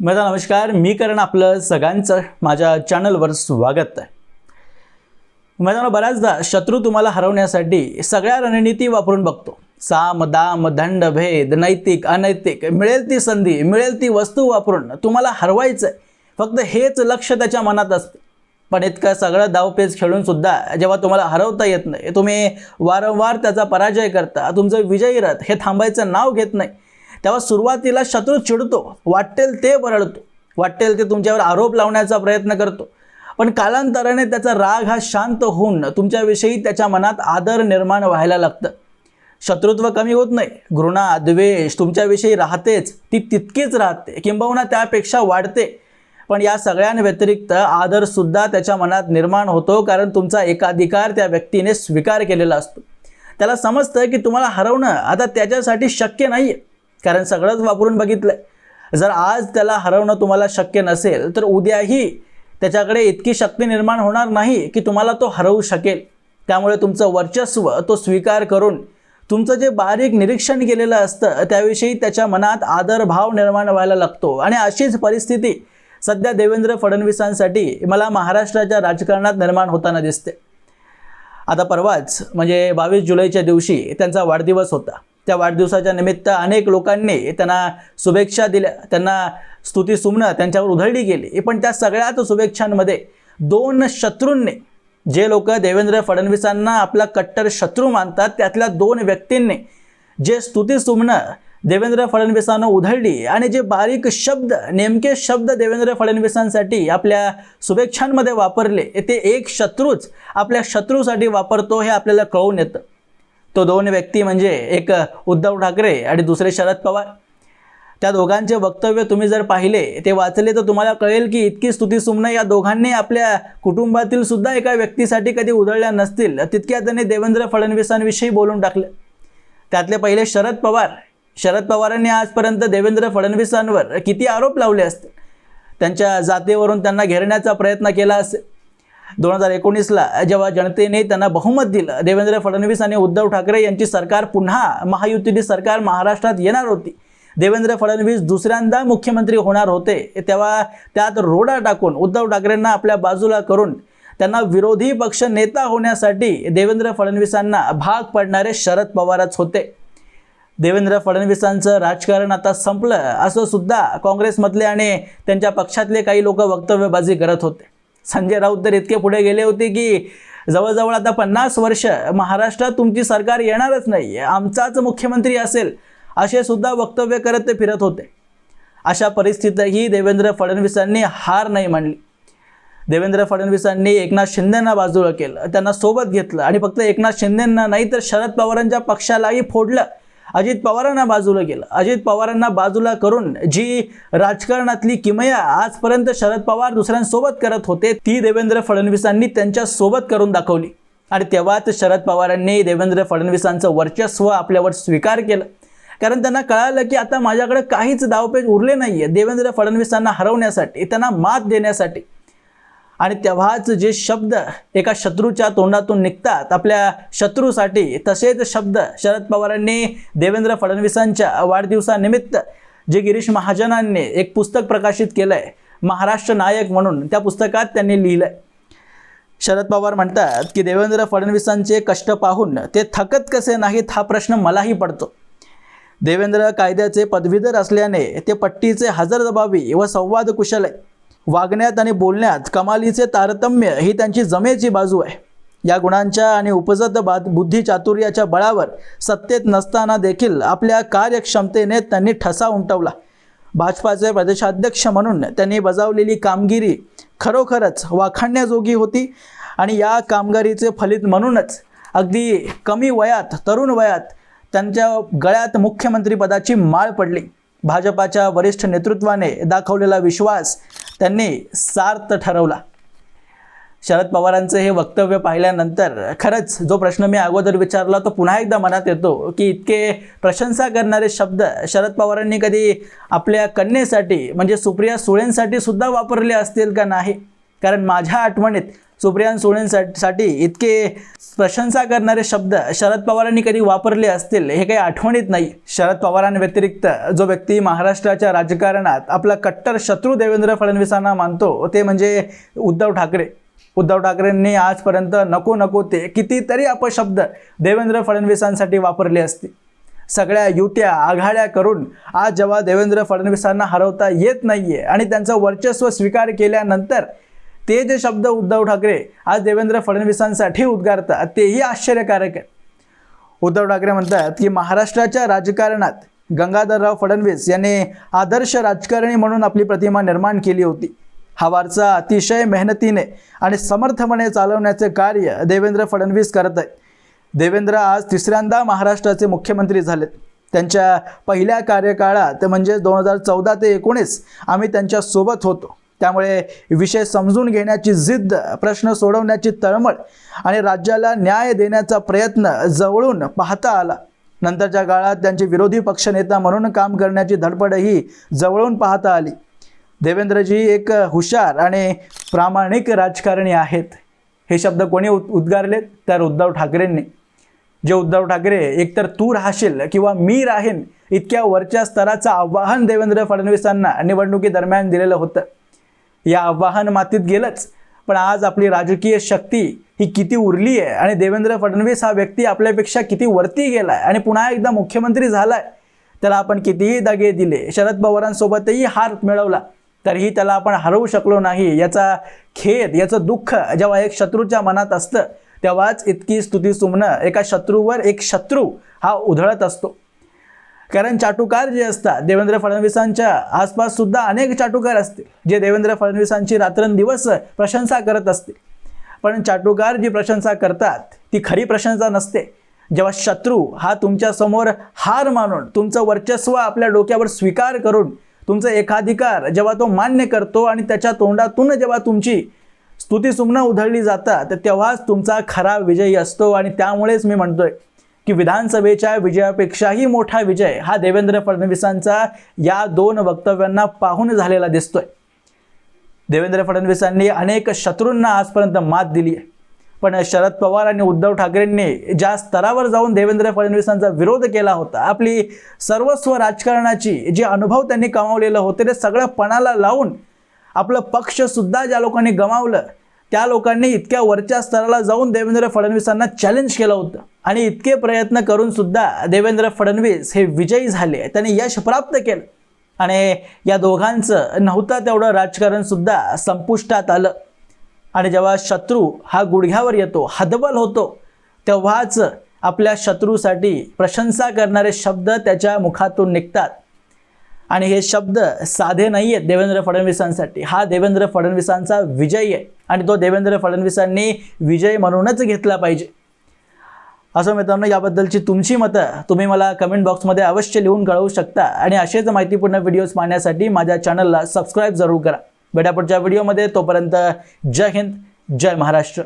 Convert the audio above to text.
माझा नमस्कार मी करण आपलं सगळ्यांचं माझ्या चॅनलवर स्वागत आहे. मैदानावर बऱ्याचदा शत्रू तुम्हाला हरवण्यासाठी सगळ्या रणनीती वापरून बघतो. साम दाम दंड भेद नैतिक अनैतिक मिळेल ती संधी मिळेल ती वस्तू वापरून तुम्हाला हरवायचं आहे फक्त हेच लक्ष त्याच्या मनात असतं. पण इतकं सगळं धावपेच खेळूनसुद्धा जेव्हा तुम्हाला हरवता येत नाही तुम्ही वारंवार त्याचा पराजय करता तुमचं विजयी रथ हे थांबायचं नाव घेत नाही. तेव्हा सुरुवातीला शत्रू चिडतो वाटेल ते बरडतो वाटेल ते तुमच्यावर आरोप लावण्याचा प्रयत्न करतो. पण कालांतराने त्याचा राग हा शांत होऊन तुमच्याविषयी त्याच्या मनात आदर निर्माण व्हायला लागतं. शत्रुत्व कमी होत नाही घृणा द्वेष तुमच्याविषयी राहतेच ती तितकीच राहते किंबहुना त्यापेक्षा वाढते. पण या सगळ्यांव्यतिरिक्त आदरसुद्धा त्याच्या मनात निर्माण होतो कारण तुमचा एकाधिकार त्या व्यक्तीने स्वीकार केलेला असतो. त्याला समजतं की तुम्हाला हरवणं आता त्याच्यासाठी शक्य नाही आहे कारण सगळंच वापरून बघितलं जर आज त्याला हरवणं तुम्हाला शक्य नसेल तर उद्याही त्याच्याकडे इतकी शक्ती निर्माण होणार नाही की तुम्हाला तो हरवू शकेल. त्यामुळे तुमचं वर्चस्व तो स्वीकार करून तुमचं जे बारीक निरीक्षण केलेलं असतं त्याविषयी त्याच्या मनात आदरभाव निर्माण व्हायला लागतो. आणि अशीच परिस्थिती सध्या देवेंद्र फडणवीसांसाठी मला महाराष्ट्राच्या राजकारणात निर्माण होताना दिसते. आता परवाच म्हणजे बावीस जुलैच्या दिवशी त्यांचा वाढदिवस होता. त्या वाढदिवसाच्या निमित्त अनेक लोकांनी त्यांना शुभेच्छा दिल्या त्यांना स्तुती सुमनं त्यांच्यावर उधळली गेली. पण त्या सगळ्याच शुभेच्छांमध्ये दोन शत्रूंनी जे लोक देवेंद्र फडणवीसांना आपला कट्टर शत्रू मानतात त्यातल्या दोन व्यक्तींनी जे स्तुती सुमनं देवेंद्र फडणवीसांना उधळली आणि जे बारीक शब्द नेमके शब्द देवेंद्र फडणवीसांसाठी आपल्या शुभेच्छांमध्ये वापरले ते एक शत्रूच आपल्या शत्रूसाठी वापरतो हे आपल्याला कळून येतं. तो दोन व्यक्ती म्हणजे एक उद्धव ठाकरे आणि दुसरे शरद पवार. त्या दोघांचे वक्तव्य तुम्ही जर पाहिले ते वाचले तर तुम्हाला कळेल की इतकी स्तुती सुमनं या दोघांनी आपल्या कुटुंबातील सुद्धा एका व्यक्तीसाठी कधी उधळल्या नसतील. तितक्या त्यांनी देवेंद्र फडणवीसांविषयी बोलून टाकलं. त्यातले पहिले शरद पवार. शरद पवारांनी आजपर्यंत देवेंद्र फडणवीसांवर किती आरोप लावले असतील? त्यांच्या जातीवरून त्यांना घेरण्याचा प्रयत्न केला असेल. दोन हजार एकोणीसला जेव्हा जनतेने त्यांना बहुमत दिलं देवेंद्र फडणवीस आणि उद्धव ठाकरे यांची सरकार पुन्हा महायुतीची सरकार महाराष्ट्रात येणार होती. देवेंद्र फडणवीस दुसऱ्यांदा मुख्यमंत्री होणार होते. तेव्हा त्यात रोडा टाकून उद्धव ठाकरेंना आपल्या बाजूला करून त्यांना विरोधी पक्ष नेता होण्यासाठी देवेंद्र फडणवीसांना भाग पडणारे शरद पवारच होते. देवेंद्र फडणवीसांचं राजकारण आता संपलं असं सुद्धा काँग्रेसमधले आणि त्यांच्या पक्षातले काही लोक वक्तव्यबाजी करत होते. संजय राऊत तर इतके पुढे गेले होते की जवळजवळ आता पन्नास वर्ष महाराष्ट्रात तुमची सरकार येणारच नाही. आमचाच मुख्यमंत्री असेल असे सुद्धा वक्तव्य करत ते फिरत होते. अशा परिस्थितीतही देवेंद्र फडणवीसांनी हार नाही मानली. देवेंद्र फडणवीसांनी एकनाथ शिंदेंना बाजूला केलं त्यांना सोबत घेतलं आणि फक्त एकनाथ शिंदेंना नाही तर शरद पवारांच्या पक्षालाही फोडलं. अजित पवारांना बाजूला केलं. अजित पवारांना बाजूला करून जी राजकारणातली किमया आजपर्यंत शरद पवार दुसऱ्यांसोबत करत होते ती देवेंद्र फडणवीसांनी त्यांच्यासोबत करून दाखवली. आणि तेव्हाच शरद पवारांनी देवेंद्र फडणवीसांचं वर्चस्व आपल्यावर स्वीकार केलं. कारण त्यांना कळालं की आता माझ्याकडे काहीच दावपेच उरले नाही आहे देवेंद्र फडणवीसांना हरवण्यासाठी त्यांना मात देण्यासाठी. आणि तेव्हाच जे शब्द एका शत्रूच्या तोंडातून निघतात आपल्या शत्रूसाठी तसेच शब्द शरद पवारांनी देवेंद्र फडणवीसांच्या वाढदिवसानिमित्त जे गिरीश महाजनांनी एक पुस्तक प्रकाशित केलं आहे महाराष्ट्र नायक म्हणून त्या पुस्तकात त्यांनी लिहिलं आहे शरद पवार म्हणतात की देवेंद्र फडणवीसांचे कष्ट पाहून ते थकत कसे नाहीत हा प्रश्न मलाही पडतो. देवेंद्र कायद्याचे पदवीधर असल्याने ते पट्टीचे हजरजबाबी व संवाद कुशल आहे. वागण्यात आणि बोलण्यात कमालीचे तारतम्य ही त्यांची जमेची बाजू आहे. या गुणांच्या आणि उपजत बाद बुद्धी चातुर्याच्या बळावर सत्तेत नसताना देखील आपल्या कार्यक्षमतेने त्यांनी ठसा उमटवला. भाजपाचे प्रदेशाध्यक्ष म्हणून त्यांनी बजावलेली कामगिरी खरोखरच वाखाणण्याजोगी होती आणि या कामगिरीचे फलित म्हणूनच अगदी कमी वयात तरुण वयात त्यांच्या गळ्यात मुख्यमंत्रीपदाची माळ पडली. भाजपाच्या वरिष्ठ नेतृत्वाने दाखवलेला विश्वास त्यांनी सार्थ ठरवला. शरद पवारांचं हे वक्तव्य पाहिल्यानंतर खरंच जो प्रश्न मी अगोदर विचारला तो पुन्हा एकदा मनात येतो की इतके प्रशंसा करणारे शब्द शरद पवारांनी कधी आपल्या कन्येसाठी म्हणजे सुप्रिया सुळेंसाठी सुद्धा वापरले असतील का नाही? कारण माझ्या आठवणीत सुप्रिया सुळेंसाठी इतके प्रशंसा करणारे शब्द शरद पवारांनी कधी वापरले असतील हे काही आठवणीत नाही. शरद पवारांव्यतिरिक्त जो व्यक्ती महाराष्ट्राच्या राजकारणात आपला कट्टर शत्रू देवेंद्र फडणवीसांना मानतो ते म्हणजे उद्धव ठाकरे. उद्धव ठाकरेंनी आजपर्यंत नको नको ते कितीतरी अपशब्द देवेंद्र फडणवीसांसाठी वापरले असतील. सगळ्या युत्या आघाड्या करून आज जेव्हा देवेंद्र फडणवीसांना हरवता येत नाहीये आणि त्यांचं वर्चस्व स्वीकार केल्यानंतर ते जे शब्द उद्धव ठाकरे आज देवेंद्र फडणवीसांसाठी उद्गारतात. तेही आश्चर्यकारक आहे. उद्धव ठाकरे म्हणतात की महाराष्ट्राच्या राजकारणात गंगाधरराव फडणवीस यांनी आदर्श राजकारणी म्हणून आपली प्रतिमा निर्माण केली होती. हा वारसा अतिशय मेहनतीने आणि समर्थपणे चालवण्याचे कार्य देवेंद्र फडणवीस करत आहेत. देवेंद्र आज तिसऱ्यांदा महाराष्ट्राचे मुख्यमंत्री झालेत. त्यांच्या पहिल्या कार्यकाळात म्हणजे दोन हजार चौदा ते एकोणीस आम्ही त्यांच्यासोबत होतो. त्यामुळे विषय समजून घेण्याची जिद्द प्रश्न सोडवण्याची तळमळ आणि राज्याला न्याय देण्याचा प्रयत्न जवळून पाहता आला. नंतरच्या काळात त्यांचे विरोधी पक्षनेता म्हणून काम करण्याची धडपडही जवळून पाहता आली. देवेंद्रजी एक हुशार आणि प्रामाणिक राजकारणी आहेत. हे शब्द कोणी उद उद्गारलेत? तर उद्धव ठाकरेंनी. जे उद्धव ठाकरे एकतर तू राहशील किंवा मी राहीन इतक्या वरच्या स्तराचं आव्हान देवेंद्र फडणवीसांना निवडणुकीदरम्यान दिलेलं होतं. या आव्हान मातीत गेलंच. पण आज आपली राजकीय शक्ती ही किती उरली आहे आणि देवेंद्र फडणवीस हा व्यक्ती आपल्यापेक्षा किती वरती गेला आहे आणि पुन्हा एकदा मुख्यमंत्री झाला आहे त्याला आपण कितीही दगे दिले शरद पवारांसोबतही हार मिळवला तरीही त्याला आपण हरवू शकलो नाही. याचा खेद याचं दुःख जेव्हा एक शत्रूच्या मनात असतं तेव्हाच इतकी स्तुती सुमनं एका शत्रूवर एक शत्रू हा उधळत असतो. कारण चाटुकार जे असतात देवेंद्र फडणवीसांच्या आसपास सुद्धा अनेक चाटुकार असतील जे देवेंद्र फडणवीसांची रात्रंदिवस प्रशंसा करत असतील पण चाटुकार जी प्रशंसा करतात ती खरी प्रशंसा नसते. जेव्हा शत्रू हा तुमच्यासमोर हार मानून तुमचं वर्चस्व आपल्या डोक्यावर स्वीकार करून तुमचं एकाधिकार जेव्हा तो मान्य करतो आणि त्याच्या तोंडातून जेव्हा तुमची स्तुतीसुमनं उधळली जातात तेव्हाच तुमचा खरा विजयी असतो आणि त्यामुळेच मी म्हणतोय की विधानसभेच्या विजयापेक्षाही मोठा विजय हा देवेंद्र फडणवीसांचा या दोन वक्तव्यांना पाहून झालेला दिसतोय. देवेंद्र फडणवीसांनी अनेक शत्रूंना आजपर्यंत मात दिली आहे. पण शरद पवार आणि उद्धव ठाकरेंनी ज्या स्तरावर जाऊन देवेंद्र फडणवीसांचा विरोध केला होता आपली सर्वस्व राजकारणाची जे अनुभव त्यांनी कमावलेलं होते ते सगळं पणाला लावून आपलं पक्षसुद्धा ज्या लोकांनी गमावलं त्या लोकांनी इतक्या वरच्या स्तराला जाऊन देवेंद्र फडणवीसांना चॅलेंज केलं होतं. आणि इतके प्रयत्न करून सुद्धा देवेंद्र फडणवीस हे विजयी झाले. त्यांनी यश प्राप्त केलं. आणि या दोघांचं नव्हतं तेवढं राजकारण सुद्धा संपुष्टात आलं. आणि जेव्हा शत्रू हा गुडघ्यावर येतो हदबल होतो तेव्हाच आपल्या शत्रूसाठी प्रशंसा करणारे शब्द त्याच्या मुखातून निघतात. आणि हे शब्द साधे नाही आहेत देवेंद्र फडणवीसांसाठी. हा देवेंद्र फडणवीसांचा विजय आहे आणि तो देवेंद्र फडणवीसांनी विजय म्हणूनच घेतला पाहिजे. असं मित्रांनो याबद्दलची तुमची मतं तुम्ही मला कमेंट बॉक्समध्ये अवश्य लिहून कळवू शकता आणि असेच माहितीपूर्ण व्हिडिओज पाहण्यासाठी माझ्या चॅनलला सबस्क्राईब जरूर करा. भेटापुढच्या व्हिडिओमध्ये तोपर्यंत जय हिंद जय महाराष्ट्र.